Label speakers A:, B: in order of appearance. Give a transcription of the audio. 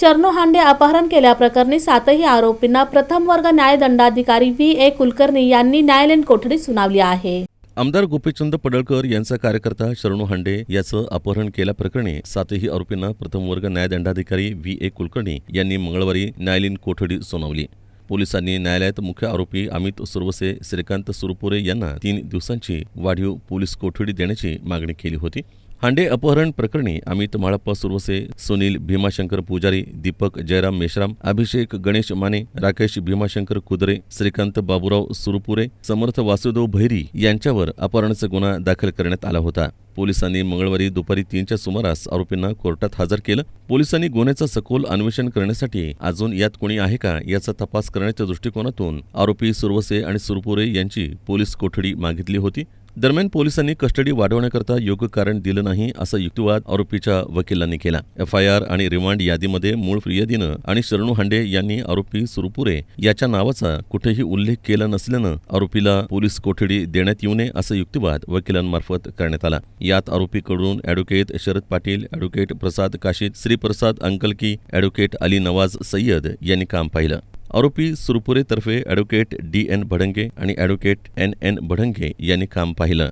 A: शरणू हांडे अपहरण केल्याप्रकरणी सातही आरोपींना प्रथम वर्ग न्यायदंडाधिकारी व्ही. ए. कुलकर्णी यांनी न्यायालयीन कोठडी सुनावली आहे.
B: आमदार गोपीचंद पडळकर यांचा कार्यकर्ता शरणू हांडे याचं अपहरण केल्याप्रकरणी सातही आरोपींना प्रथम वर्ग न्यायदंडाधिकारी व्ही. ए. कुलकर्णी यांनी मंगळवारी न्यायालयीन कोठडी सुनावली. पोलिसांनी न्यायालयात मुख्य आरोपी अमित सुरवसे श्रीकांत सुरपुरे यांना तीन दिवसांची वाढीव पोलीस कोठडी देण्याची मागणी केली होती. हांडे अपहरण प्रकरणी अमित माळप्पा सुरवसे सुनील भीमाशंकर पुजारी दीपक जयराम मेश्राम अभिषेक गणेश माने राकेश भीमाशंकर कुदरे श्रीकांत बाबूराव सुरपुरे समर्थ वासुदेव भैरी यांच्यावर अपहरणाचा गुन्हा दाखल करण्यात आला होता. पोलिसांनी मंगळवारी दुपारी तीनच्या सुमारास आरोपींना कोर्टात हजर केलं. पोलिसांनी गुन्ह्याचं सखोल अन्वेषण करण्यासाठी अजून यात कोणी आहे का याचा तपास करण्याच्या दृष्टिकोनातून आरोपी सुरवसे आणि सुरपुरे यांची पोलीस कोठडी मागितली होती. दरम्यान पोलिसांनी कस्टडी वाढवण्याकरता योग्य कारण दिलं नाही असा युक्तिवाद आरोपीच्या वकिलांनी केला. एफ आय आर आणि रिमांड यादीमध्ये मूळ फिर्यादीनं आणि शरणू हांडे यांनी आरोपी सुरपुरे याच्या नावाचा कुठेही उल्लेख केला नसल्यानं आरोपीला पोलीस कोठडी देण्यात येऊ नये असा युक्तिवाद वकिलांमार्फत करण्यात आला. यात आरोपीकडून advocate Sharad Patil advocate Prasad Kashid Shriprasad Ankalki advocate Ali Nawaz Sayyad यांनी काम पाहिलं. आरोपी सुरपुरेतर्फे ॲडव्होकेट डी एन भडंगे आणि ॲडव्होकेट एन एन भडंगे यांनी काम पाहिलं.